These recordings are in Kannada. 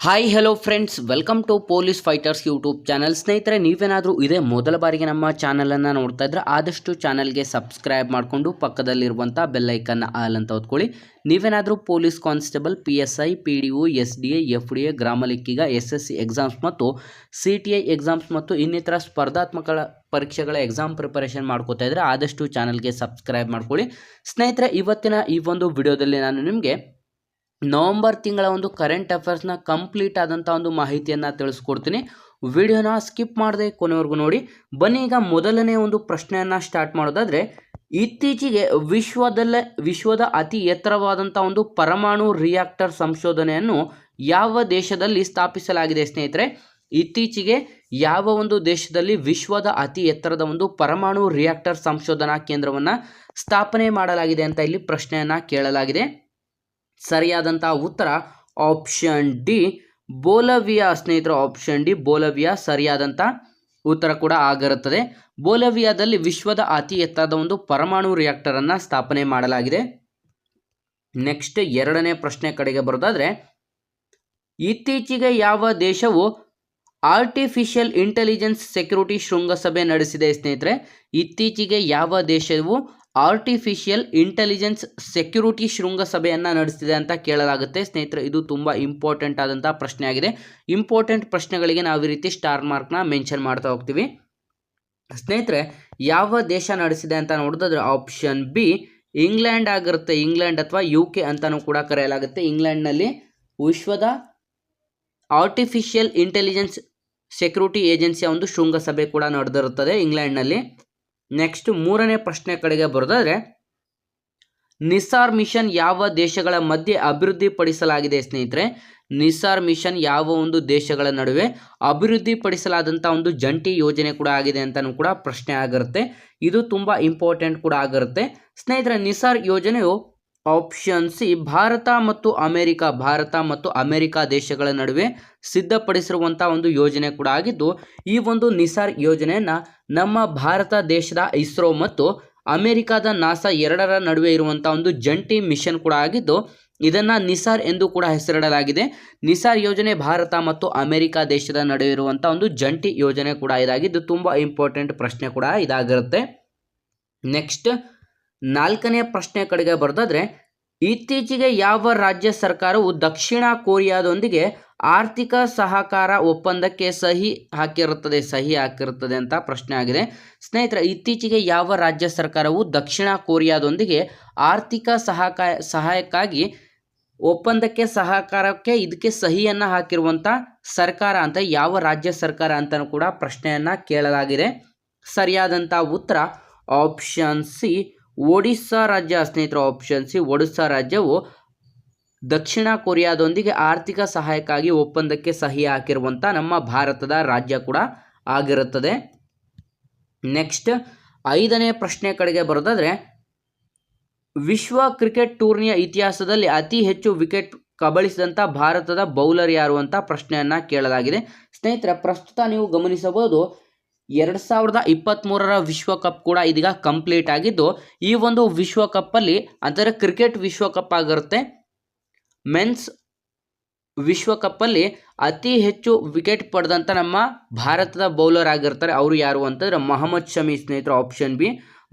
Hi hello friends welcome to police fighters YouTube channel ಸ್ನೇಹಿತರೆ ನೀವೇನಾದರೂ ಇದೇ ಮೊದಲ ಬಾರಿಗೆ ನಮ್ಮ ಚಾನಲನ್ನು ನೋಡ್ತಾ ಇದ್ರೆ ಆದಷ್ಟು ಚಾನಲ್ಗೆ ಸಬ್ಸ್ಕ್ರೈಬ್ ಮಾಡಿಕೊಂಡು ಪಕ್ಕದಲ್ಲಿರುವಂಥ ಬೆಲ್ಲೈಕನ್ನ ಆಲ್ ಅಂತ ಹೊತ್ಕೊಳ್ಳಿ ನೀವೇನಾದರೂ police constable P S I P D O S D A F D A ಗ್ರಾಮ ಲೆಕ್ಕಿಗ ಎಸ್ ಎಸ್ ಸಿ ಎಕ್ಸಾಮ್ಸ್ ಮತ್ತು ಸಿ ಟಿ ಐ ಎಕ್ಸಾಮ್ಸ್ ಮತ್ತು ಇನ್ನಿತರ ಸ್ಪರ್ಧಾತ್ಮಕ ಪರೀಕ್ಷೆಗಳ ಎಕ್ಸಾಮ್ ಪ್ರಿಪರೇಷನ್ ಮಾಡ್ಕೋತಾ ಇದ್ರೆ ಆದಷ್ಟು ಚಾನಲ್ಗೆ ಸಬ್ಸ್ಕ್ರೈಬ್ ಮಾಡ್ಕೊಳ್ಳಿ. ಸ್ನೇಹಿತರೆ ಇವತ್ತಿನ ಈ ಒಂದು ವಿಡಿಯೋದಲ್ಲಿ ನಾನು ನಿಮಗೆ ನವಂಬರ್ ತಿಂಗಳ ಒಂದು ಕರೆಂಟ್ ಅಫೇರ್ಸ್ನ ಕಂಪ್ಲೀಟ್ ಆದಂಥ ಒಂದು ಮಾಹಿತಿಯನ್ನು ತಿಳಿಸ್ಕೊಡ್ತೀನಿ. ವಿಡಿಯೋನ ಸ್ಕಿಪ್ ಮಾಡದೆ ಕೊನೆವರೆಗೂ ನೋಡಿ. ಬನ್ನಿ ಈಗ ಮೊದಲನೇ ಒಂದು ಪ್ರಶ್ನೆಯನ್ನು ಸ್ಟಾರ್ಟ್ ಮಾಡೋದಾದರೆ, ಇತ್ತೀಚೆಗೆ ವಿಶ್ವದಲ್ಲೇ, ವಿಶ್ವದ ಅತಿ ಎತ್ತರವಾದಂಥ ಒಂದು ಪರಮಾಣು ರಿಯಾಕ್ಟರ್ ಸಂಶೋಧನೆಯನ್ನು ಯಾವ ದೇಶದಲ್ಲಿ ಸ್ಥಾಪಿಸಲಾಗಿದೆ ಸ್ನೇಹಿತರೆ? ಇತ್ತೀಚೆಗೆ ಯಾವ ಒಂದು ದೇಶದಲ್ಲಿ ವಿಶ್ವದ ಅತಿ ಎತ್ತರದ ಒಂದು ಪರಮಾಣು ರಿಯಾಕ್ಟರ್ ಸಂಶೋಧನಾ ಕೇಂದ್ರವನ್ನು ಸ್ಥಾಪನೆ ಮಾಡಲಾಗಿದೆ ಅಂತ ಇಲ್ಲಿ ಪ್ರಶ್ನೆಯನ್ನು ಕೇಳಲಾಗಿದೆ. ಸರಿಯಾದಂಥ ಉತ್ತರ ಆಪ್ಷನ್ ಡಿ. ಬೋಲವಿಯಾ, ಸ್ನೇಹಿತರು, ಆಪ್ಷನ್ ಡಿ, ಬೋಲವಿಯಾ ಸರಿಯಾದಂಥ ಉತ್ತರ ಕೂಡ ಆಗಿರುತ್ತದೆ. ಬೋಲವಿಯಾದಲ್ಲಿ ವಿಶ್ವದ ಅತಿ ಎತ್ತರದ ಒಂದು ಪರಮಾಣು ರಿಯಾಕ್ಟರನ್ನು ಸ್ಥಾಪನೆ ಮಾಡಲಾಗಿದೆ. ನೆಕ್ಸ್ಟ್ ಎರಡನೇ ಪ್ರಶ್ನೆ ಕಡೆಗೆ ಬರೋದಾದರೆ, ಇತ್ತೀಚೆಗೆ ಯಾವ ದೇಶವು ಆರ್ಟಿಫಿಷಿಯಲ್ ಇಂಟೆಲಿಜೆನ್ಸ್ ಸೆಕ್ಯೂರಿಟಿ ಶೃಂಗಸಭೆ ನಡೆಸಿದೆ ಸ್ನೇಹಿತರೆ? ಇತ್ತೀಚೆಗೆ ಯಾವ ದೇಶವು ಆರ್ಟಿಫಿಷಿಯಲ್ ಇಂಟೆಲಿಜೆನ್ಸ್ ಸೆಕ್ಯೂರಿಟಿ ಶೃಂಗಸಭೆಯನ್ನು ನಡೆಸಿದೆ ಅಂತ ಕೇಳಲಾಗುತ್ತೆ. ಸ್ನೇಹಿತರೆ, ಇದು ತುಂಬ ಇಂಪಾರ್ಟೆಂಟ್ ಆದಂಥ ಪ್ರಶ್ನೆ ಆಗಿದೆ ಇಂಪಾರ್ಟೆಂಟ್ ಪ್ರಶ್ನೆಗಳಿಗೆ ನಾವು ಈ ರೀತಿ ಸ್ಟಾರ್ ಮಾರ್ಕ್ನ ಮೆನ್ಷನ್ ಮಾಡ್ತಾ ಹೋಗ್ತೀವಿ. ಸ್ನೇಹಿತರೆ, ಯಾವ ದೇಶ ನಡೆಸಿದೆ ಅಂತ ನೋಡಿದ್ರೆ ಆಪ್ಷನ್ ಬಿ, ಇಂಗ್ಲೆಂಡ್ ಆಗಿರುತ್ತೆ. ಇಂಗ್ಲೆಂಡ್ ಅಥವಾ ಯು ಕೆ ಅಂತಲೂ ಕೂಡ ಕರೆಯಲಾಗುತ್ತೆ. ಇಂಗ್ಲೆಂಡ್ನಲ್ಲಿ ವಿಶ್ವದ ಆರ್ಟಿಫಿಷಿಯಲ್ ಇಂಟೆಲಿಜೆನ್ಸ್ ಸೆಕ್ಯೂರಿಟಿ ಏಜೆನ್ಸಿಯ ಒಂದು ಶೃಂಗಸಭೆ ಕೂಡ ನಡೆದಿರುತ್ತದೆ ಇಂಗ್ಲೆಂಡ್ನಲ್ಲಿ. ನೆಕ್ಸ್ಟ್ ಮೂರನೇ ಪ್ರಶ್ನೆ ಕಡೆಗೆ ಬರೋದಾದರೆ, ನಿಸಾರ್ ಮಿಷನ್ ಯಾವ ದೇಶಗಳ ಮಧ್ಯೆ ಅಭಿವೃದ್ಧಿಪಡಿಸಲಾಗಿದೆ ಸ್ನೇಹಿತರೆ? ನಿಸಾರ್ ಮಿಷನ್ ಯಾವ ಒಂದು ದೇಶಗಳ ನಡುವೆ ಅಭಿವೃದ್ಧಿಪಡಿಸಲಾದಂಥ ಒಂದು ಜಂಟಿ ಯೋಜನೆ ಕೂಡ ಆಗಿದೆ ಅಂತಲೂ ಕೂಡ ಪ್ರಶ್ನೆ ಆಗಿರುತ್ತೆ. ಇದು ತುಂಬ ಇಂಪಾರ್ಟೆಂಟ್ ಕೂಡ ಆಗಿರುತ್ತೆ. ಸ್ನೇಹಿತರೆ, ನಿಸಾರ್ ಯೋಜನೆಯು ಆಪ್ಷನ್ ಸಿ ಭಾರತ ಮತ್ತು ಅಮೆರಿಕ, ಭಾರತ ಮತ್ತು ಅಮೆರಿಕ ದೇಶಗಳ ನಡುವೆ ಸಿದ್ಧಪಡಿಸಿರುವಂಥ ಒಂದು ಯೋಜನೆ ಕೂಡ ಆಗಿದ್ದು, ಈ ಒಂದು ನಿಸಾರ್ ಯೋಜನೆಯನ್ನು ನಮ್ಮ ಭಾರತ ದೇಶದ ಇಸ್ರೋ ಮತ್ತು ಅಮೆರಿಕದ ನಾಸಾ ಎರಡರ ನಡುವೆ ಇರುವಂಥ ಒಂದು ಜಂಟಿ ಮಿಷನ್ ಕೂಡ ಆಗಿದ್ದು, ಇದನ್ನು ನಿಸಾರ್ ಎಂದು ಕೂಡ ಹೆಸರಿಡಲಾಗಿದೆ. ನಿಸಾರ್ ಯೋಜನೆ ಭಾರತ ಮತ್ತು ಅಮೆರಿಕ ದೇಶದ ನಡುವೆ ಇರುವಂಥ ಒಂದು ಜಂಟಿ ಯೋಜನೆ ಕೂಡ ಇದಾಗಿದ್ದು, ತುಂಬ ಇಂಪಾರ್ಟೆಂಟ್ ಪ್ರಶ್ನೆ ಕೂಡ ಇದಾಗಿರುತ್ತೆ. ನೆಕ್ಸ್ಟ್ ನಾಲ್ಕನೇ ಪ್ರಶ್ನೆ ಕಡೆಗೆ ಬರೆದಾದ್ರೆ, ಇತ್ತೀಚೆಗೆ ಯಾವ ರಾಜ್ಯ ಸರ್ಕಾರವು ದಕ್ಷಿಣ ಕೊರಿಯಾದೊಂದಿಗೆ ಆರ್ಥಿಕ ಸಹಕಾರ ಒಪ್ಪಂದಕ್ಕೆ ಸಹಿ ಹಾಕಿರುತ್ತದೆ ಸಹಿ ಹಾಕಿರುತ್ತದೆ ಅಂತ ಪ್ರಶ್ನೆ ಆಗಿದೆ. ಸ್ನೇಹಿತರೆ, ಇತ್ತೀಚೆಗೆ ಯಾವ ರಾಜ್ಯ ಸರ್ಕಾರವು ದಕ್ಷಿಣ ಕೊರಿಯಾದೊಂದಿಗೆ ಆರ್ಥಿಕ ಸಹಕಾರ ಸಹಾಯಕ್ಕಾಗಿ ಒಪ್ಪಂದಕ್ಕೆ ಸಹಕಾರಕ್ಕೆ ಇದಕ್ಕೆ ಸಹಿಯನ್ನು ಹಾಕಿರುವಂಥ ಸರ್ಕಾರ ಅಂತ, ಯಾವ ರಾಜ್ಯ ಸರ್ಕಾರ ಅಂತಲೂ ಕೂಡ ಪ್ರಶ್ನೆಯನ್ನು ಕೇಳಲಾಗಿದೆ. ಸರಿಯಾದಂಥ ಉತ್ತರ ಆಪ್ಷನ್ ಸಿ ಒಡಿಸ್ಸಾ ರಾಜ್ಯ ಸ್ನೇಹಿತರ ಆಪ್ಷನ್ ಸಿ ಒಡಿಸ್ಸಾ ರಾಜ್ಯವು ದಕ್ಷಿಣ ಕೊರಿಯಾದೊಂದಿಗೆ ಆರ್ಥಿಕ ಸಹಾಯಕ್ಕಾಗಿ ಒಪ್ಪಂದಕ್ಕೆ ಸಹಿ ಹಾಕಿರುವಂಥ ನಮ್ಮ ಭಾರತದ ರಾಜ್ಯ ಕೂಡ ಆಗಿರುತ್ತದೆ. ನೆಕ್ಸ್ಟ್ ಐದನೇ ಪ್ರಶ್ನೆ ಕಡೆಗೆ ಬರೋದಾದರೆ, ವಿಶ್ವ ಕ್ರಿಕೆಟ್ ಟೂರ್ನಿಯ ಇತಿಹಾಸದಲ್ಲಿ ಅತಿ ಹೆಚ್ಚು ವಿಕೆಟ್ ಕಬಳಿಸಿದಂಥ ಭಾರತದ ಬೌಲರ್ ಯಾರು ಅಂತ ಪ್ರಶ್ನೆಯನ್ನು ಕೇಳಲಾಗಿದೆ. ಸ್ನೇಹಿತರೆ, ಪ್ರಸ್ತುತ ನೀವು ಗಮನಿಸಬಹುದು ಎರಡು ಸಾವಿರದ ಇಪ್ಪತ್ತ್ಮೂರರ ವಿಶ್ವಕಪ್ ಕೂಡ ಇದೀಗ ಕಂಪ್ಲೀಟ್ ಆಗಿದ್ದು, ಈ ಒಂದು ವಿಶ್ವಕಪ್ಪಲ್ಲಿ ಅಂದರೆ ಕ್ರಿಕೆಟ್ ವಿಶ್ವಕಪ್ ಆಗಿರುತ್ತೆ. ಮೆನ್ಸ್ ವಿಶ್ವಕಪ್ಪಲ್ಲಿ ಅತಿ ಹೆಚ್ಚು ವಿಕೆಟ್ ಪಡೆದಂಥ ನಮ್ಮ ಭಾರತದ ಬೌಲರ್ ಆಗಿರ್ತಾರೆ. ಅವರು ಯಾರು ಅಂತಂದರೆ ಮೊಹಮ್ಮದ್ ಶಮಿ ಸ್ನೇಹಿತರು, ಆಪ್ಷನ್ ಬಿ,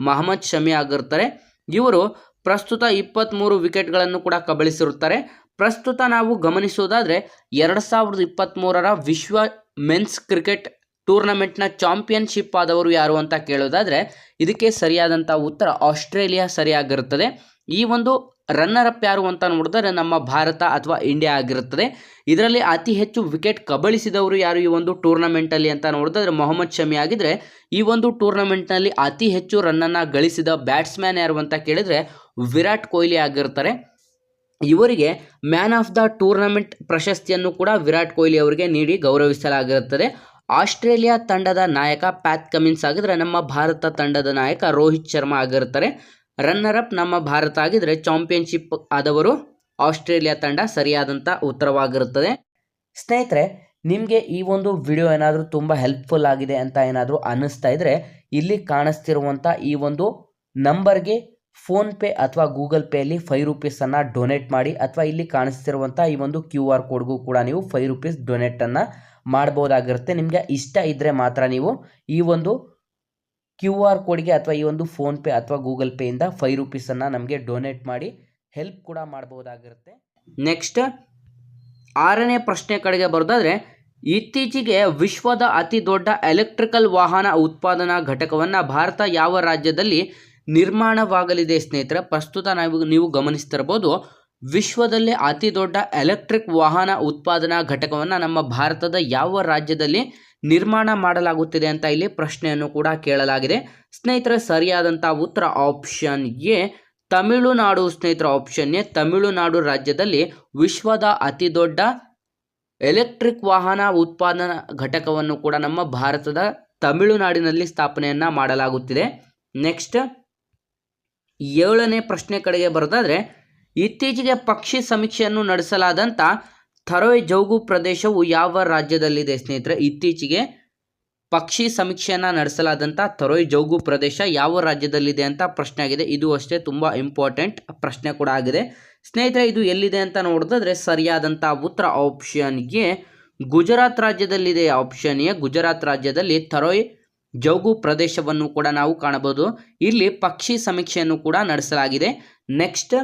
ಮೊಹಮ್ಮದ್ ಶಮಿ ಆಗಿರ್ತಾರೆ. ಇವರು ಪ್ರಸ್ತುತ ಇಪ್ಪತ್ತ್ಮೂರು ವಿಕೆಟ್ಗಳನ್ನು ಕೂಡ ಕಬಳಿಸಿರುತ್ತಾರೆ. ಪ್ರಸ್ತುತ ನಾವು ಗಮನಿಸೋದಾದರೆ, ಎರಡು ಸಾವಿರದ ಇಪ್ಪತ್ತ್ಮೂರರ ವಿಶ್ವ ಮೆನ್ಸ್ ಕ್ರಿಕೆಟ್ ಟೂರ್ನಮೆಂಟ್ನ ಚಾಂಪಿಯನ್ಶಿಪ್ ಆದವರು ಯಾರು ಅಂತ ಕೇಳೋದಾದರೆ, ಇದಕ್ಕೆ ಸರಿಯಾದಂಥ ಉತ್ತರ ಆಸ್ಟ್ರೇಲಿಯಾ ಸರಿಯಾಗಿರುತ್ತದೆ. ಈ ಒಂದು ರನ್ನರ್ ಅಪ್ ಯಾರು ಅಂತ ನೋಡಿದ್ರೆ ನಮ್ಮ ಭಾರತ ಅಥವಾ ಇಂಡಿಯಾ ಆಗಿರುತ್ತದೆ. ಇದರಲ್ಲಿ ಅತಿ ಹೆಚ್ಚು ವಿಕೆಟ್ ಕಬಳಿಸಿದವರು ಯಾರು ಈ ಒಂದು ಟೂರ್ನಮೆಂಟಲ್ಲಿ ಅಂತ ನೋಡಿದ್ರೆ, ಮೊಹಮ್ಮದ್ ಶಮಿ ಆಗಿದ್ರೆ, ಈ ಒಂದು ಟೂರ್ನಮೆಂಟ್ನಲ್ಲಿ ಅತಿ ಹೆಚ್ಚು ರನ್ನನ್ನು ಗಳಿಸಿದ ಬ್ಯಾಟ್ಸ್ಮ್ಯಾನ್ ಯಾರು ಅಂತ ಕೇಳಿದರೆ, ವಿರಾಟ್ ಕೊಹ್ಲಿ ಆಗಿರ್ತಾರೆ. ಇವರಿಗೆ ಮ್ಯಾನ್ ಆಫ್ ದ ಟೂರ್ನಮೆಂಟ್ ಪ್ರಶಸ್ತಿಯನ್ನು ಕೂಡ ವಿರಾಟ್ ಕೊಹ್ಲಿ ಅವರಿಗೆ ನೀಡಿ ಗೌರವಿಸಲಾಗಿರುತ್ತದೆ. ಆಸ್ಟ್ರೇಲಿಯಾ ತಂಡದ ನಾಯಕ ಪ್ಯಾತ್ ಕಮಿನ್ಸ್ ಆಗಿದ್ರೆ ನಮ್ಮ ಭಾರತ ತಂಡದ ನಾಯಕ ರೋಹಿತ್ ಶರ್ಮಾ ಆಗಿರ್ತಾರೆ. ರನ್ನರ್ ಅಪ್ ನಮ್ಮ ಭಾರತ ಆಗಿದ್ರೆ ಚಾಂಪಿಯನ್ಶಿಪ್ ಆದವರು ಆಸ್ಟ್ರೇಲಿಯಾ ತಂಡ ಸರಿಯಾದಂಥ ಉತ್ತರವಾಗಿರುತ್ತದೆ. ಸ್ನೇಹಿತರೆ, ನಿಮಗೆ ಈ ಒಂದು ವಿಡಿಯೋ ಏನಾದರೂ ತುಂಬ ಹೆಲ್ಪ್ಫುಲ್ ಆಗಿದೆ ಅಂತ ಏನಾದರೂ ಅನ್ನಿಸ್ತಾ ಇದ್ದರೆ ಇಲ್ಲಿ ಕಾಣಿಸ್ತಿರುವಂಥ ಈ ಒಂದು ನಂಬರ್ಗೆ ಫೋನ್ಪೇ ಅಥವಾ ಗೂಗಲ್ ಪೇಯಲ್ಲಿ ಫೈವ್ ರುಪೀಸನ್ನು ಡೊನೇಟ್ ಮಾಡಿ ಅಥವಾ ಇಲ್ಲಿ ಕಾಣಿಸ್ತಿರುವಂಥ ಈ ಒಂದು ಕ್ಯೂ ಆರ್ ಕೋಡ್ಗೂ ಕೂಡ ನೀವು ಫೈವ್ ರುಪೀಸ್ ಡೊನೇಟನ್ನು ಮಾಡ್ಬೋದಾಗಿರುತ್ತೆ ನಿಮಗೆ ಇಷ್ಟ ಇದ್ದರೆ ಮಾತ್ರ ನೀವು ಈ ಒಂದು ಕ್ಯೂ ಆರ್ ಕೋಡ್ಗೆ ಅಥವಾ ಈ ಒಂದು ಫೋನ್ಪೇ ಅಥವಾ ಗೂಗಲ್ ಪೇಯಿಂದ ಫೈವ್ ರುಪೀಸನ್ನು ನಮಗೆ ಡೊನೇಟ್ ಮಾಡಿ ಹೆಲ್ಪ್ ಕೂಡ ಮಾಡ್ಬೋದಾಗಿರುತ್ತೆ ನೆಕ್ಸ್ಟ್ ಆರನೇ ಪ್ರಶ್ನೆ ಕಡೆಗೆ ಬರೋದಾದ್ರೆ, ಇತ್ತೀಚೆಗೆ ವಿಶ್ವದ ಅತಿ ದೊಡ್ಡ ಎಲೆಕ್ಟ್ರಿಕಲ್ ವಾಹನ ಉತ್ಪಾದನಾ ಘಟಕವನ್ನು ಭಾರತ ಯಾವ ರಾಜ್ಯದಲ್ಲಿ ನಿರ್ಮಾಣವಾಗಲಿದೆ ಸ್ನೇಹಿತರೆ. ಪ್ರಸ್ತುತ ನಾವು, ನೀವು ಗಮನಿಸ್ತಿರ್ಬೋದು ವಿಶ್ವದಲ್ಲೇ ಅತಿ ದೊಡ್ಡ ಎಲೆಕ್ಟ್ರಿಕ್ ವಾಹನ ಉತ್ಪಾದನಾ ಘಟಕವನ್ನು ನಮ್ಮ ಭಾರತದ ಯಾವ ರಾಜ್ಯದಲ್ಲಿ ನಿರ್ಮಾಣ ಮಾಡಲಾಗುತ್ತಿದೆ ಅಂತ ಇಲ್ಲಿ ಪ್ರಶ್ನೆಯನ್ನು ಕೂಡ ಕೇಳಲಾಗಿದೆ. ಸ್ನೇಹಿತರೆ ಸರಿಯಾದಂಥ ಉತ್ತರ ಆಪ್ಷನ್ ಎ, ತಮಿಳುನಾಡು ಸ್ನೇಹಿತರ, ಆಪ್ಷನ್ ಎ, ತಮಿಳುನಾಡು ರಾಜ್ಯದಲ್ಲಿ ವಿಶ್ವದ ಅತಿ ದೊಡ್ಡ ಎಲೆಕ್ಟ್ರಿಕ್ ವಾಹನ ಉತ್ಪಾದನಾ ಘಟಕವನ್ನು ಕೂಡ ನಮ್ಮ ಭಾರತದ ತಮಿಳುನಾಡಿನಲ್ಲಿ ಸ್ಥಾಪನೆಯನ್ನು ಮಾಡಲಾಗುತ್ತಿದೆ. ನೆಕ್ಸ್ಟ್ ಏಳನೇ ಪ್ರಶ್ನೆ ಕಡೆಗೆ ಬರೋದಾದರೆ, ಇತ್ತೀಚೆಗೆ ಪಕ್ಷಿ ಸಮೀಕ್ಷೆಯನ್ನು ನಡೆಸಲಾದಂಥ ಥರೋಯ್ ಜೌಗು ಪ್ರದೇಶವು ಯಾವ ರಾಜ್ಯದಲ್ಲಿದೆ ಸ್ನೇಹಿತರೆ? ಇತ್ತೀಚೆಗೆ ಪಕ್ಷಿ ಸಮೀಕ್ಷೆಯನ್ನು ನಡೆಸಲಾದಂಥ ಥರೋಯ್ ಜೌಗು ಪ್ರದೇಶ ಯಾವ ರಾಜ್ಯದಲ್ಲಿದೆ ಅಂತ ಪ್ರಶ್ನೆ ಆಗಿದೆ. ಇದು ಅಷ್ಟೇ ತುಂಬ ಇಂಪಾರ್ಟೆಂಟ್ ಪ್ರಶ್ನೆ ಕೂಡ ಆಗಿದೆ. ಸ್ನೇಹಿತರೆ, ಇದು ಎಲ್ಲಿದೆ ಅಂತ ನೋಡಿದ್ರೆ ಸರಿಯಾದಂಥ ಉತ್ತರ ಆಪ್ಷನ್ಗೆ ಗುಜರಾತ್ ರಾಜ್ಯದಲ್ಲಿದೆ ಆಪ್ಷನ್ ಎ ಗುಜರಾತ್ ರಾಜ್ಯದಲ್ಲಿ ಥರೋಯ್ ಜೌಗು ಪ್ರದೇಶವನ್ನು ಕೂಡ ನಾವು ಕಾಣಬಹುದು. ಇಲ್ಲಿ ಪಕ್ಷಿ ಸಮೀಕ್ಷೆಯನ್ನು ಕೂಡ ನಡೆಸಲಾಗಿದೆ. ನೆಕ್ಸ್ಟ್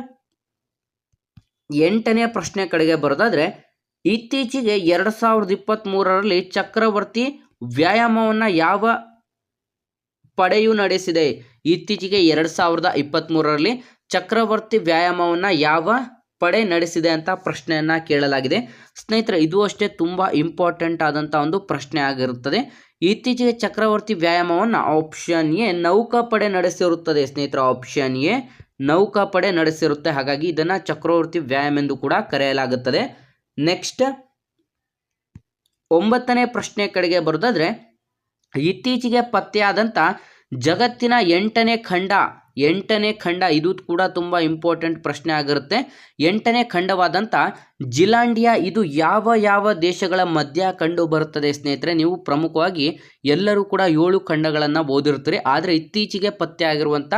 ಎಂಟನೆಯ ಪ್ರಶ್ನೆ ಕಡೆಗೆ ಬರೋದಾದ್ರೆ, ಇತ್ತೀಚೆಗೆ ಎರಡು ಸಾವಿರದ ಇಪ್ಪತ್ತ್ ಮೂರರಲ್ಲಿ ಚಕ್ರವರ್ತಿ ವ್ಯಾಯಾಮವನ್ನು ಯಾವ ಪಡೆಯು ನಡೆಸಿದೆ? ಇತ್ತೀಚೆಗೆ ಎರಡು ಸಾವಿರದ ಇಪ್ಪತ್ತ್ ಚಕ್ರವರ್ತಿ ವ್ಯಾಯಾಮವನ್ನು ಯಾವ ಪಡೆ ನಡೆಸಿದೆ ಅಂತ ಪ್ರಶ್ನೆಯನ್ನು ಕೇಳಲಾಗಿದೆ. ಸ್ನೇಹಿತರೆ, ಇದು ಅಷ್ಟೇ ತುಂಬ ಇಂಪಾರ್ಟೆಂಟ್ ಆದಂಥ ಒಂದು ಪ್ರಶ್ನೆ ಆಗಿರುತ್ತದೆ. ಇತ್ತೀಚೆಗೆ ಚಕ್ರವರ್ತಿ ವ್ಯಾಯಾಮವನ್ನು ಆಪ್ಷನ್ ಎ ನೌಕಾಪಡೆ ನಡೆಸಿರುತ್ತದೆ ಸ್ನೇಹಿತರ ಆಪ್ಷನ್ ಎ ನೌಕಾಪಡೆ ನಡೆಸಿರುತ್ತೆ. ಹಾಗಾಗಿ ಇದನ್ನು ಚಕ್ರವರ್ತಿ ವ್ಯಾಯಾಮ ಎಂದು ಕೂಡ ಕರೆಯಲಾಗುತ್ತದೆ. ನೆಕ್ಸ್ಟ್ ಒಂಬತ್ತನೇ ಪ್ರಶ್ನೆ ಕಡೆಗೆ ಬರೋದಾದರೆ, ಇತ್ತೀಚೆಗೆ ಪತ್ತೆಯಾದಂಥ ಜಗತ್ತಿನ ಎಂಟನೇ ಖಂಡ ಎಂಟನೇ ಖಂಡ, ಇದು ಕೂಡ ತುಂಬ ಇಂಪಾರ್ಟೆಂಟ್ ಪ್ರಶ್ನೆ ಆಗಿರುತ್ತೆ. ಎಂಟನೇ ಖಂಡವಾದಂಥ ಜಿಲಾಂಡಿಯಾ ಇದು ಯಾವ ಯಾವ ದೇಶಗಳ ಮಧ್ಯ ಕಂಡು ಬರುತ್ತದೆ ಸ್ನೇಹಿತರೆ? ನೀವು ಪ್ರಮುಖವಾಗಿ ಎಲ್ಲರೂ ಕೂಡ ಏಳು ಖಂಡಗಳನ್ನು ಓದಿರ್ತೀರಿ. ಆದರೆ ಇತ್ತೀಚೆಗೆ ಪತ್ತೆ ಆಗಿರುವಂಥ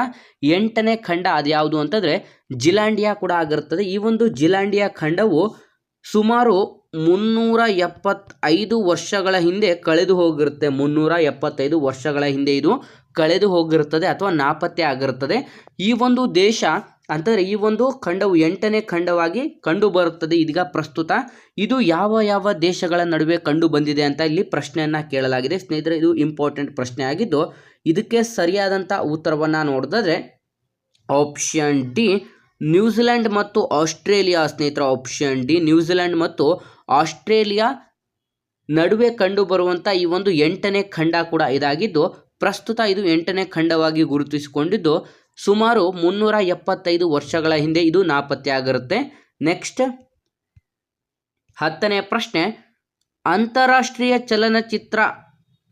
ಎಂಟನೇ ಖಂಡ ಅದು ಯಾವುದು ಅಂತಂದರೆ ಜಿಲಾಂಡಿಯಾ ಕೂಡ ಆಗಿರುತ್ತದೆ ಈ ಒಂದು ಜಿಲಾಂಡಿಯಾ ಖಂಡವು ಸುಮಾರು ಮುನ್ನೂರ ಎಪ್ಪತ್ತೈದು ವರ್ಷಗಳ ಹಿಂದೆ ಕಳೆದು ಹೋಗಿರುತ್ತೆ. ಮುನ್ನೂರ ಎಪ್ಪತ್ತೈದು ವರ್ಷಗಳ ಹಿಂದೆ ಇದು ಕಳೆದು ಹೋಗಿರುತ್ತದೆ ಅಥವಾ ನಾಪತ್ತೆ ಆಗಿರುತ್ತದೆ. ಈ ಒಂದು ದೇಶ ಅಂತಂದರೆ ಈ ಒಂದು ಖಂಡವು ಎಂಟನೇ ಖಂಡವಾಗಿ ಕಂಡು ಬರುತ್ತದೆ. ಇದೀಗ ಪ್ರಸ್ತುತ ಇದು ಯಾವ ಯಾವ ದೇಶಗಳ ನಡುವೆ ಕಂಡು ಬಂದಿದೆ ಅಂತ ಇಲ್ಲಿ ಪ್ರಶ್ನೆಯನ್ನು ಕೇಳಲಾಗಿದೆ. ಸ್ನೇಹಿತರೆ, ಇದು ಇಂಪಾರ್ಟೆಂಟ್ ಪ್ರಶ್ನೆ ಆಗಿದ್ದು ಇದಕ್ಕೆ ಸರಿಯಾದಂಥ ಉತ್ತರವನ್ನು ನೋಡಿದ್ರೆ ಆಪ್ಷನ್ ಡಿ ನ್ಯೂಜಿಲೆಂಡ್ ಮತ್ತು ಆಸ್ಟ್ರೇಲಿಯಾ ಸ್ನೇಹಿತರ ಆಪ್ಷನ್ ಡಿ ನ್ಯೂಜಿಲೆಂಡ್ ಮತ್ತು ಆಸ್ಟ್ರೇಲಿಯಾ ನಡುವೆ ಕಂಡುಬರುವಂಥ ಈ ಒಂದು ಎಂಟನೇ ಖಂಡ ಕೂಡ ಇದಾಗಿದ್ದು, ಪ್ರಸ್ತುತ ಇದು ಎಂಟನೇ ಖಂಡವಾಗಿ ಗುರುತಿಸಿಕೊಂಡಿದ್ದು, ಸುಮಾರು ಮುನ್ನೂರ ಎಪ್ಪತ್ತೈದು ವರ್ಷಗಳ ಹಿಂದೆ ಇದು ನಾಪತ್ತೆಯಾಗಿರುತ್ತೆ ನೆಕ್ಸ್ಟ್ ಹತ್ತನೇ ಪ್ರಶ್ನೆ, ಅಂತಾರಾಷ್ಟ್ರೀಯ ಚಲನಚಿತ್ರ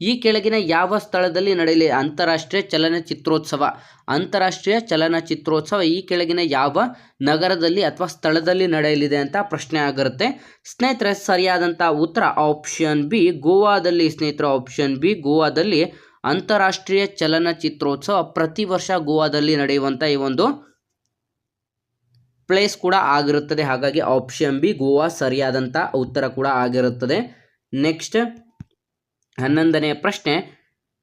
ಈ ಕೆಳಗಿನ ಯಾವ ಸ್ಥಳದಲ್ಲಿ ನಡೆಯಲಿ ಅಂತಾರಾಷ್ಟ್ರೀಯ ಚಲನಚಿತ್ರೋತ್ಸವ. ಅಂತಾರಾಷ್ಟ್ರೀಯ ಚಲನಚಿತ್ರೋತ್ಸವ ಈ ಕೆಳಗಿನ ಯಾವ ನಗರದಲ್ಲಿ ಅಥವಾ ಸ್ಥಳದಲ್ಲಿ ನಡೆಯಲಿದೆ ಅಂತ ಪ್ರಶ್ನೆ ಆಗಿರುತ್ತೆ. ಸ್ನೇಹಿತರೆ, ಸರಿಯಾದಂಥ ಉತ್ತರ ಆಪ್ಷನ್ ಬಿ, ಗೋವಾದಲ್ಲಿ ಸ್ನೇಹಿತರೆ, ಆಪ್ಷನ್ ಬಿ, ಗೋವಾದಲ್ಲಿ ಅಂತಾರಾಷ್ಟ್ರೀಯ ಚಲನಚಿತ್ರೋತ್ಸವ ಪ್ರತಿ ವರ್ಷ ಗೋವಾದಲ್ಲಿ ನಡೆಯುವಂಥ ಈ ಒಂದು ಪ್ಲೇಸ್ ಕೂಡ ಆಗಿರುತ್ತದೆ. ಹಾಗಾಗಿ ಆಪ್ಷನ್ ಬಿ, ಗೋವಾ ಸರಿಯಾದಂಥ ಉತ್ತರ ಕೂಡ ಆಗಿರುತ್ತದೆ. ನೆಕ್ಸ್ಟ್. ಹನ್ನೊಂದನೆಯ ಪ್ರಶ್ನೆ,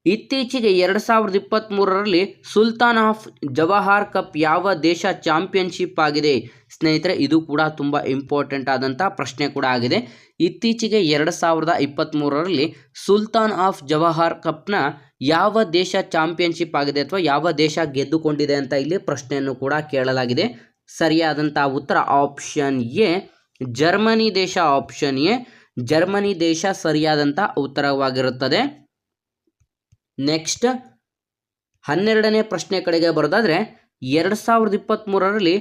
ಇತ್ತೀಚೆಗೆ ಎರಡು ಸಾವಿರದ ಇಪ್ಪತ್ತ್ಮೂರರಲ್ಲಿ ಸುಲ್ತಾನ್ ಆಫ್ ಜವಾಹರ್ ಕಪ್ ಯಾವ ದೇಶ ಚಾಂಪಿಯನ್ಶಿಪ್ ಆಗಿದೆ? ಸ್ನೇಹಿತರೆ, ಇದು ಕೂಡ ತುಂಬ ಇಂಪಾರ್ಟೆಂಟ್ ಆದಂಥ ಪ್ರಶ್ನೆ ಕೂಡ ಆಗಿದೆ. ಇತ್ತೀಚೆಗೆ ಎರಡು ಸಾವಿರದ ಇಪ್ಪತ್ತ್ಮೂರರಲ್ಲಿ ಸುಲ್ತಾನ್ ಆಫ್ ಜವಾಹರ್ ಕಪ್ನ ಯಾವ ದೇಶ ಚಾಂಪಿಯನ್ಶಿಪ್ ಆಗಿದೆ ಅಥವಾ ಯಾವ ದೇಶ ಗೆದ್ದುಕೊಂಡಿದೆ ಅಂತ ಇಲ್ಲಿ ಪ್ರಶ್ನೆಯನ್ನು ಕೂಡ ಕೇಳಲಾಗಿದೆ. ಸರಿಯಾದಂಥ ಉತ್ತರ ಆಪ್ಷನ್ ಎ, ಜರ್ಮನಿ ದೇಶ ಆಪ್ಷನ್ ಎ. ಜರ್ಮನಿ ದೇಶ ಸರಿಯಾದಂಥ ಉತ್ತರವಾಗಿರುತ್ತದೆ. ನೆಕ್ಸ್ಟ್ ಹನ್ನೆರಡನೇ ಪ್ರಶ್ನೆ ಕಡೆಗೆ ಬರೋದಾದರೆ ಎರಡು ಸಾವಿರದ ಇಪ್ಪತ್ತ್ಮೂರರಲ್ಲಿ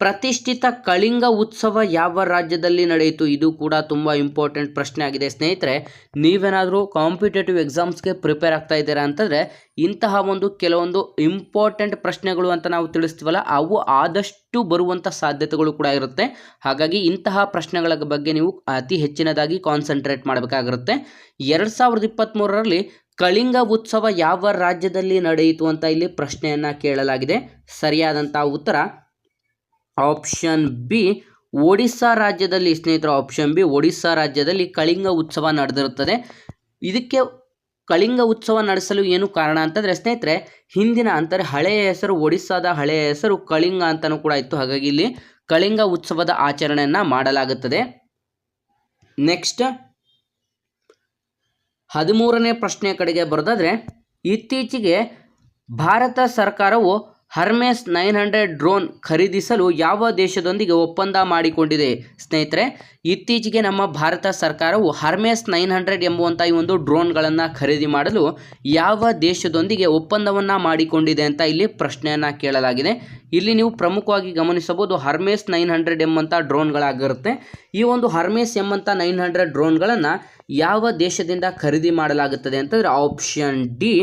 ಪ್ರತಿಷ್ಠಿತ ಕಳಿಂಗ ಉತ್ಸವ ಯಾವ ರಾಜ್ಯದಲ್ಲಿ ನಡೆಯಿತು? ಇದು ಕೂಡ ತುಂಬ ಇಂಪಾರ್ಟೆಂಟ್ ಪ್ರಶ್ನೆ ಆಗಿದೆ. ಸ್ನೇಹಿತರೆ, ನೀವೇನಾದರೂ ಕಾಂಪಿಟೇಟಿವ್ ಎಕ್ಸಾಮ್ಸ್ಗೆ ಪ್ರಿಪೇರ್ ಆಗ್ತಾ ಇದ್ದೀರಾ ಅಂತಂದರೆ, ಇಂತಹ ಒಂದು ಕೆಲವೊಂದು ಇಂಪಾರ್ಟೆಂಟ್ ಪ್ರಶ್ನೆಗಳು ಅಂತ ನಾವು ತಿಳಿಸ್ತೀವಲ್ಲ, ಅವು ಆದಷ್ಟು ಬರುವಂಥ ಸಾಧ್ಯತೆಗಳು ಕೂಡ ಇರುತ್ತೆ. ಹಾಗಾಗಿ ಇಂತಹ ಪ್ರಶ್ನೆಗಳ ಬಗ್ಗೆ ನೀವು ಅತಿ ಹೆಚ್ಚಿನದಾಗಿ ಕಾನ್ಸಂಟ್ರೇಟ್ ಮಾಡಬೇಕಾಗಿರುತ್ತೆ. ಎರಡು ಸಾವಿರದ ಇಪ್ಪತ್ತ್ಮೂರರಲ್ಲಿ ಕಳಿಂಗ ಉತ್ಸವ ಯಾವ ರಾಜ್ಯದಲ್ಲಿ ನಡೆಯಿತು ಅಂತ ಇಲ್ಲಿ ಪ್ರಶ್ನೆಯನ್ನು ಕೇಳಲಾಗಿದೆ. ಸರಿಯಾದಂಥ ಉತ್ತರ ಆಪ್ಷನ್ ಬಿ, ಒಡಿಸ್ಸಾ ರಾಜ್ಯದಲ್ಲಿ, ಸ್ನೇಹಿತರ, ಆಪ್ಷನ್ ಬಿ, ಒಡಿಸ್ಸಾ ರಾಜ್ಯದಲ್ಲಿ ಕಳಿಂಗ ಉತ್ಸವ ನಡೆದಿರುತ್ತದೆ. ಇದಕ್ಕೆ ಕಳಿಂಗ ಉತ್ಸವ ನಡೆಸಲು ಏನು ಕಾರಣ ಅಂತಂದರೆ, ಸ್ನೇಹಿತರೆ, ಹಿಂದಿನ ಅಂತಾರೆ ಹಳೆಯ ಹೆಸರು ಒಡಿಸ್ಸಾದ ಹಳೆಯ ಹೆಸರು ಕಳಿಂಗ ಅಂತಲೂ ಕೂಡ ಇತ್ತು. ಹಾಗಾಗಿ ಇಲ್ಲಿ ಕಳಿಂಗ ಉತ್ಸವದ ಆಚರಣೆಯನ್ನು ಮಾಡಲಾಗುತ್ತದೆ. ನೆಕ್ಸ್ಟ್, ಹದಿಮೂರನೇ ಪ್ರಶ್ನೆ ಕಡೆಗೆ ಬರೋದಾದರೆ, ಇತ್ತೀಚೆಗೆ ಭಾರತ ಸರ್ಕಾರವು ಹರ್ಮೆಸ್ ನೈನ್ ಹಂಡ್ರೆಡ್ ಡ್ರೋನ್ ಖರೀದಿಸಲು ಯಾವ ದೇಶದೊಂದಿಗೆ ಒಪ್ಪಂದ ಮಾಡಿಕೊಂಡಿದೆ? ಸ್ನೇಹಿತರೆ, ಇತ್ತೀಚೆಗೆ ನಮ್ಮ ಭಾರತ ಸರ್ಕಾರವು ಹರ್ಮೆಸ್ ನೈನ್ ಹಂಡ್ರೆಡ್ ಎಂಬುವಂಥ ಈ ಒಂದು ಡ್ರೋನ್ಗಳನ್ನು ಖರೀದಿ ಮಾಡಲು ಯಾವ ದೇಶದೊಂದಿಗೆ ಒಪ್ಪಂದವನ್ನು ಮಾಡಿಕೊಂಡಿದೆ ಅಂತ ಇಲ್ಲಿ ಪ್ರಶ್ನೆಯನ್ನು ಕೇಳಲಾಗಿದೆ. ಇಲ್ಲಿ ನೀವು ಪ್ರಮುಖವಾಗಿ ಗಮನಿಸಬಹುದು ಹರ್ಮೇಸ್ ನೈನ್ ಹಂಡ್ರೆಡ್ ಎಂಬಂಥ ಡ್ರೋನ್ಗಳಾಗಿರುತ್ತೆ. ಈ ಒಂದು ಹರ್ಮೇಸ್ ಎಂಬಂಥ ನೈನ್ ಹಂಡ್ರೆಡ್ ಡ್ರೋನ್ಗಳನ್ನು ಯಾವ ದೇಶದಿಂದ ಖರೀದಿ ಮಾಡಲಾಗುತ್ತದೆ ಅಂತಂದರೆ ಆಪ್ಷನ್ ಡಿ,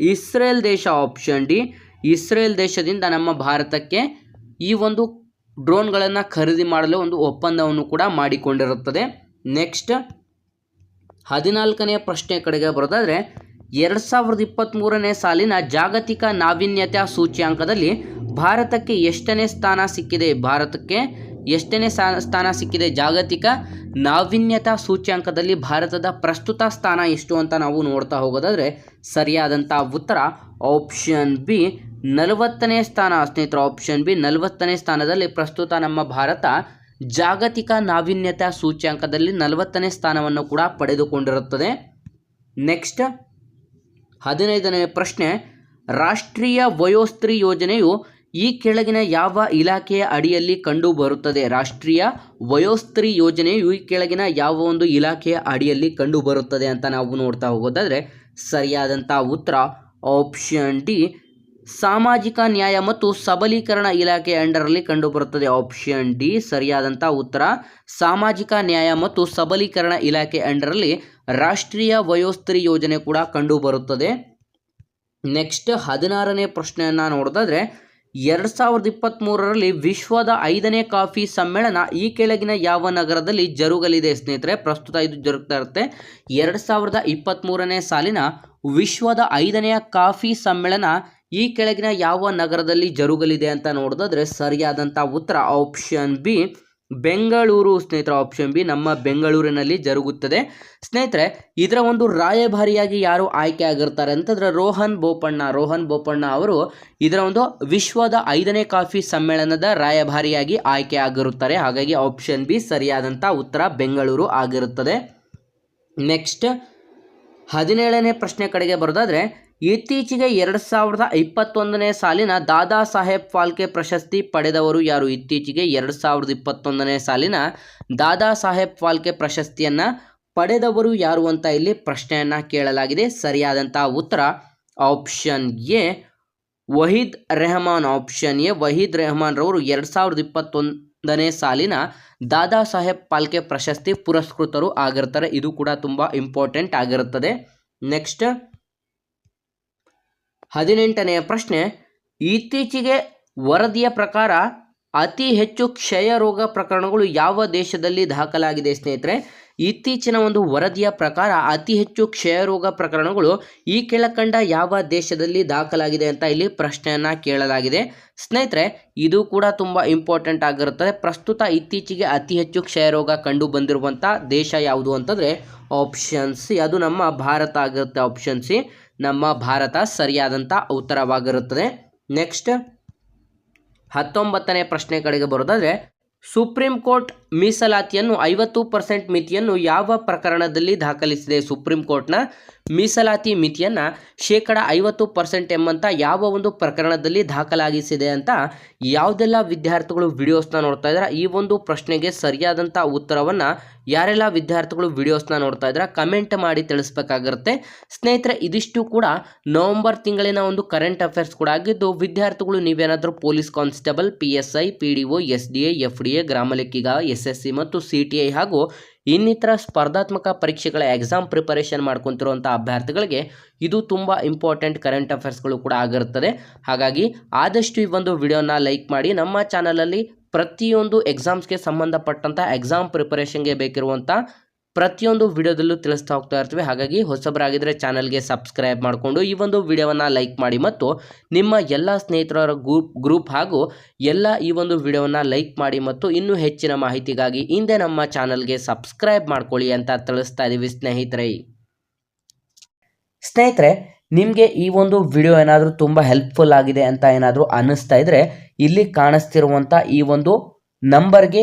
ಇಸ್ರೇಲ್ ದೇಶ ಆಪ್ಷನ್ ಡಿ ಇಸ್ರೇಲ್ ದೇಶದಿಂದ ನಮ್ಮ ಭಾರತಕ್ಕೆ ಈ ಒಂದು ಡ್ರೋನ್ಗಳನ್ನು ಖರೀದಿ ಮಾಡಲು ಒಂದು ಒಪ್ಪಂದವನ್ನು ಕೂಡ ಮಾಡಿಕೊಂಡಿರುತ್ತದೆ. ನೆಕ್ಸ್ಟ್ ಹದಿನಾಲ್ಕನೆಯ ಪ್ರಶ್ನೆ ಕಡೆಗೆ ಬರೋದಾದರೆ, ಎರಡು ಸಾವಿರದ ಇಪ್ಪತ್ತ್ಮೂರನೇ ಸಾಲಿನ ಜಾಗತಿಕ ನಾವೀನ್ಯತಾ ಸೂಚ್ಯಾಂಕದಲ್ಲಿ ಭಾರತಕ್ಕೆ ಎಷ್ಟನೇ ಸ್ಥಾನ ಸಿಕ್ಕಿದೆ? ಭಾರತಕ್ಕೆ ಎಷ್ಟನೇ ಸ್ಥಾ- ಸ್ಥಾನ ಸಿಕ್ಕಿದೆ? ಜಾಗತಿಕ ನಾವೀನ್ಯತಾ ಸೂಚ್ಯಾಂಕದಲ್ಲಿ ಭಾರತದ ಪ್ರಸ್ತುತ ಸ್ಥಾನ ಎಷ್ಟು ಅಂತ ನಾವು ನೋಡ್ತಾ ಹೋಗೋದಾದರೆ, ಸರಿಯಾದಂಥ ಉತ್ತರ ಆಪ್ಷನ್ ಬಿ ನಲವತ್ತನೇ ಸ್ಥಾನ, ಸ್ನೇಹಿತರ ಆಪ್ಷನ್ ಬಿ ನಲವತ್ತನೇ ಸ್ಥಾನದಲ್ಲಿ ಪ್ರಸ್ತುತ ನಮ್ಮ ಭಾರತ ಜಾಗತಿಕ ನಾವೀನ್ಯತಾ ಸೂಚ್ಯಾಂಕದಲ್ಲಿ ನಲವತ್ತನೇ ಸ್ಥಾನವನ್ನು ಕೂಡ ಪಡೆದುಕೊಂಡಿರುತ್ತದೆ. ನೆಕ್ಸ್ಟ್ ಹದಿನೈದನೇ ಪ್ರಶ್ನೆ, ರಾಷ್ಟ್ರೀಯ ವಯೋಸ್ತ್ರೀ ಯೋಜನೆಯು ಈ ಕೆಳಗಿನ ಯಾವ ಇಲಾಖೆಯ ಅಡಿಯಲ್ಲಿ ಕಂಡು ಬರುತ್ತದೆ ರಾಷ್ಟ್ರೀಯ ವಯೋಸ್ತ್ರೀ ಯೋಜನೆಯು ಈ ಕೆಳಗಿನ ಯಾವ ಒಂದು ಇಲಾಖೆಯ ಅಡಿಯಲ್ಲಿ ಕಂಡು ಬರುತ್ತದೆ ಅಂತ ನಾವು ನೋಡ್ತಾ ಹೋಗೋದಾದರೆ ಸರಿಯಾದಂಥ ಉತ್ತರ ಆಪ್ಷನ್ ಡಿ ಸಾಮಾಜಿಕ ನ್ಯಾಯ ಮತ್ತು ಸಬಲೀಕರಣ ಇಲಾಖೆ ಅಂಡರಲ್ಲಿ ಕಂಡುಬರುತ್ತದೆ. ಆಪ್ಷನ್ ಡಿ ಸರಿಯಾದಂಥ ಉತ್ತರ. ಸಾಮಾಜಿಕ ನ್ಯಾಯ ಮತ್ತು ಸಬಲೀಕರಣ ಇಲಾಖೆ ಅಂಡರಲ್ಲಿ ರಾಷ್ಟ್ರೀಯ ವಯೋಸ್ತ್ರೀ ಯೋಜನೆ ಕೂಡ ಕಂಡುಬರುತ್ತದೆ. ನೆಕ್ಸ್ಟ್ ಹದಿನಾರನೇ ಪ್ರಶ್ನೆಯನ್ನು ನೋಡೋದಾದರೆ, ಎರಡು ಸಾವಿರದ ಇಪ್ಪತ್ತ್ಮೂರರಲ್ಲಿ ವಿಶ್ವದ ಐದನೇ ಕಾಫಿ ಸಮ್ಮೇಳನ ಈ ಕೆಳಗಿನ ಯಾವ ನಗರದಲ್ಲಿ ಜರುಗಲಿದೆ ಸ್ನೇಹಿತರೆ? ಪ್ರಸ್ತುತ ಇದು ಜರುಗ್ತಾ ಇರುತ್ತೆ. ಎರಡು ಸಾವಿರದ ಇಪ್ಪತ್ತ್ಮೂರನೇ ಸಾಲಿನ ವಿಶ್ವದ ಐದನೆಯ ಕಾಫಿ ಸಮ್ಮೇಳನ ಈ ಕೆಳಗಿನ ಯಾವ ನಗರದಲ್ಲಿ ಜರುಗಲಿದೆ ಅಂತ ನೋಡೋದಾದ್ರೆ ಸರಿಯಾದಂಥ ಉತ್ತರ ಆಪ್ಷನ್ ಬಿ ಬೆಂಗಳೂರು ಸ್ನೇಹಿತರ ಆಪ್ಷನ್ ಬಿ ನಮ್ಮ ಬೆಂಗಳೂರಿನಲ್ಲಿ ಜರುಗುತ್ತದೆ. ಸ್ನೇಹಿತರೆ, ಇದರ ಒಂದು ರಾಯಭಾರಿಯಾಗಿ ಯಾರು ಆಯ್ಕೆ ಆಗಿರ್ತಾರೆ ಅಂತಂದ್ರೆ ರೋಹನ್ ಬೋಪಣ್ಣ. ರೋಹನ್ ಬೋಪಣ್ಣ ಅವರು ಇದರ ಒಂದು ವಿಶ್ವದ ಐದನೇ ಕಾಫಿ ಸಮ್ಮೇಳನದ ರಾಯಭಾರಿಯಾಗಿ ಆಯ್ಕೆ ಆಗಿರುತ್ತಾರೆ. ಹಾಗಾಗಿ ಆಪ್ಷನ್ ಬಿ ಸರಿಯಾದಂಥ ಉತ್ತರ ಬೆಂಗಳೂರು ಆಗಿರುತ್ತದೆ. ನೆಕ್ಸ್ಟ್ ಹದಿನೇಳನೇ ಪ್ರಶ್ನೆ ಕಡೆಗೆ ಬರೋದಾದರೆ ಇತ್ತೀಚೆಗೆ ಎರಡು ಸಾವಿರದ ಇಪ್ಪತ್ತೊಂದನೇ ಸಾಲಿನ ದಾದಾ ಸಾಹೇಬ್ ಫಾಲ್ಕೆ ಪ್ರಶಸ್ತಿ ಪಡೆದವರು ಯಾರು? ಇತ್ತೀಚೆಗೆ ಎರಡು ಸಾವಿರದ ಇಪ್ಪತ್ತೊಂದನೇ ಸಾಲಿನ ದಾದಾ ಸಾಹೇಬ್ ಫಾಲ್ಕೆ ಪ್ರಶಸ್ತಿಯನ್ನು ಪಡೆದವರು ಯಾರು ಅಂತ ಇಲ್ಲಿ ಪ್ರಶ್ನೆಯನ್ನು ಕೇಳಲಾಗಿದೆ. ಸರಿಯಾದಂಥ ಉತ್ತರ option A, Waheed Rehman. Option A, Waheed Rehman ರವರು ಎರಡು ಸಾವಿರದ ಇಪ್ಪತ್ತೊಂದನೇ ಸಾಲಿನ ದಾದಾ ಸಾಹೇಬ್ ಫಾಲ್ಕೆ ಪ್ರಶಸ್ತಿ ಪುರಸ್ಕೃತರು ಆಗಿರ್ತಾರೆ. ಇದು ಕೂಡ ತುಂಬ ಇಂಪಾರ್ಟೆಂಟ್ ಆಗಿರುತ್ತದೆ. ನೆಕ್ಸ್ಟ್ ಹದಿನೆಂಟನೆಯ ಪ್ರಶ್ನೆ, ಇತ್ತೀಚೆಗೆ ವರದಿಯ ಪ್ರಕಾರ ಅತಿ ಹೆಚ್ಚು ಕ್ಷಯ ರೋಗ ಪ್ರಕರಣಗಳು ಯಾವ ದೇಶದಲ್ಲಿ ದಾಖಲಾಗಿದೆ ಸ್ನೇಹಿತರೆ? ಇತ್ತೀಚಿನ ಒಂದು ವರದಿಯ ಪ್ರಕಾರ ಅತಿ ಹೆಚ್ಚು ಕ್ಷಯ ರೋಗ ಪ್ರಕರಣಗಳು ಈ ಕೆಳಕಂಡ ಯಾವ ದೇಶದಲ್ಲಿ ದಾಖಲಾಗಿದೆ ಅಂತ ಇಲ್ಲಿ ಪ್ರಶ್ನೆಯನ್ನು ಕೇಳಲಾಗಿದೆ. ಸ್ನೇಹಿತರೆ, ಇದು ಕೂಡ ತುಂಬ ಇಂಪಾರ್ಟೆಂಟ್ ಆಗಿರುತ್ತದೆ. ಪ್ರಸ್ತುತ ಇತ್ತೀಚೆಗೆ ಅತಿ ಹೆಚ್ಚು ಕ್ಷಯ ರೋಗ ಕಂಡು ಬಂದಿರುವಂಥ ದೇಶ ಯಾವುದು ಅಂತಂದರೆ, ಆಪ್ಷನ್ ಸಿ. ಅದು ನಮ್ಮ ಭಾರತ ಆಗಿರುತ್ತೆ ಆಪ್ಷನ್ ಸಿ. ನಮ್ಮ ಭಾರತ ಸರಿಯಾದಂಥ ಉತ್ತರವಾಗಿರುತ್ತದೆ. ನೆಕ್ಸ್ಟ್ ಹತ್ತೊಂಬತ್ತನೇ ಪ್ರಶ್ನೆ ಕಡೆಗೆ ಬರೋದಾದರೆ ಸುಪ್ರೀಂ ಕೋರ್ಟ್ ಮೀಸಲಾತಿಯನ್ನು ಐವತ್ತು ಪರ್ಸೆಂಟ್ ಮಿತಿಯನ್ನು ಯಾವ ಪ್ರಕರಣದಲ್ಲಿ ದಾಖಲಿಸಿದೆ ಸುಪ್ರೀಂ ಕೋರ್ಟ್ನ ಮೀಸಲಾತಿ ಮಿತಿಯನ್ನು ಶೇಕಡ ಐವತ್ತು ಪರ್ಸೆಂಟ್ ಎಂಬಂತ ಯಾವ ಒಂದು ಪ್ರಕರಣದಲ್ಲಿ ದಾಖಲಾಗಿಸಿದೆ ಅಂತ ಯಾವುದೆಲ್ಲ ವಿದ್ಯಾರ್ಥಿಗಳು ವಿಡಿಯೋಸ್ನ ನೋಡ್ತಾ ಇದ್ದಾರೆ ಈ ಒಂದು ಪ್ರಶ್ನೆಗೆ ಸರಿಯಾದಂಥ ಉತ್ತರವನ್ನು ಯಾರೆಲ್ಲ ವಿದ್ಯಾರ್ಥಿಗಳು ವಿಡಿಯೋಸ್ನ ನೋಡ್ತಾ ಇದ್ದಾರೆ ಕಮೆಂಟ್ ಮಾಡಿ ತಿಳಿಸ್ಬೇಕಾಗಿರುತ್ತೆ. ಸ್ನೇಹಿತರೆ, ಇದಿಷ್ಟು ಕೂಡ. ನವೆಂಬರ್ ತಿಂಗಳಿನ ಒಂದು ಕರೆಂಟ್ ಅಫೇರ್ಸ್ ಕೂಡ ಆಗಿದ್ದು, ವಿದ್ಯಾರ್ಥಿಗಳು ನೀವೇನಾದರೂ police constable, P S I, P D O, S D A, F D A, ಗ್ರಾಮ ಲೆಕ್ಕಿಗ, ಎಸ್ ಎಸ್ ಸಿ ಮತ್ತು ಸಿ ಟಿ ಐ ಹಾಗೂ ಇನ್ನಿತರ ಸ್ಪರ್ಧಾತ್ಮಕ ಪರೀಕ್ಷೆಗಳ ಎಕ್ಸಾಮ್ ಪ್ರಿಪರೇಷನ್ ಮಾಡ್ಕೊತಿರುವಂಥ ಅಭ್ಯರ್ಥಿಗಳಿಗೆ ಇದು ತುಂಬ ಇಂಪಾರ್ಟೆಂಟ್ ಕರೆಂಟ್ ಅಫೇರ್ಸ್ಗಳು ಕೂಡ ಆಗಿರುತ್ತದೆ. ಹಾಗಾಗಿ ಆದಷ್ಟು ಈ ಒಂದು ವಿಡಿಯೋನ ಲೈಕ್ ಮಾಡಿ, ನಮ್ಮ ಚಾನಲಲ್ಲಿ ಪ್ರತಿಯೊಂದು ಎಕ್ಸಾಮ್ಸ್ಗೆ ಸಂಬಂಧಪಟ್ಟಂಥ ಎಕ್ಸಾಮ್ ಪ್ರಿಪರೇಷನ್ಗೆ ಬೇಕಿರುವಂಥ ಪ್ರತಿಯೊಂದು ವಿಡಿಯೋದಲ್ಲೂ ತಿಳಿಸ್ತಾ ಹೋಗ್ತಾ ಇರ್ತೀವಿ. ಹಾಗಾಗಿ ಹೊಸಬರಾಗಿದ್ದರೆ ಚಾನಲ್ಗೆ ಸಬ್ಸ್ಕ್ರೈಬ್ ಮಾಡಿಕೊಂಡು ಈ ಒಂದು ವಿಡಿಯೋವನ್ನು ಲೈಕ್ ಮಾಡಿ ಮತ್ತು ನಿಮ್ಮ ಎಲ್ಲ ಸ್ನೇಹಿತರ ಗ್ರೂಪ್ ಗ್ರೂಪ್ ಹಾಗೂ ಎಲ್ಲ ಈ ಒಂದು ವಿಡಿಯೋವನ್ನು ಲೈಕ್ ಮಾಡಿ ಮತ್ತು ಇನ್ನೂ ಹೆಚ್ಚಿನ ಮಾಹಿತಿಗಾಗಿ ಹಿಂದೆ ನಮ್ಮ ಚಾನಲ್ಗೆ ಸಬ್ಸ್ಕ್ರೈಬ್ ಮಾಡ್ಕೊಳ್ಳಿ ಅಂತ ತಿಳಿಸ್ತಾ ಇದ್ದೀವಿ ಸ್ನೇಹಿತರೆ. ಸ್ನೇಹಿತರೆ, ನಿಮಗೆ ಈ ಒಂದು ವಿಡಿಯೋ ಏನಾದರೂ ತುಂಬ ಹೆಲ್ಪ್ಫುಲ್ ಆಗಿದೆ ಅಂತ ಏನಾದರೂ ಅನ್ನಿಸ್ತಾ ಇದ್ದರೆ ಇಲ್ಲಿ ಕಾಣಿಸ್ತಿರುವಂಥ ಈ ಒಂದು ನಂಬರ್ಗೆ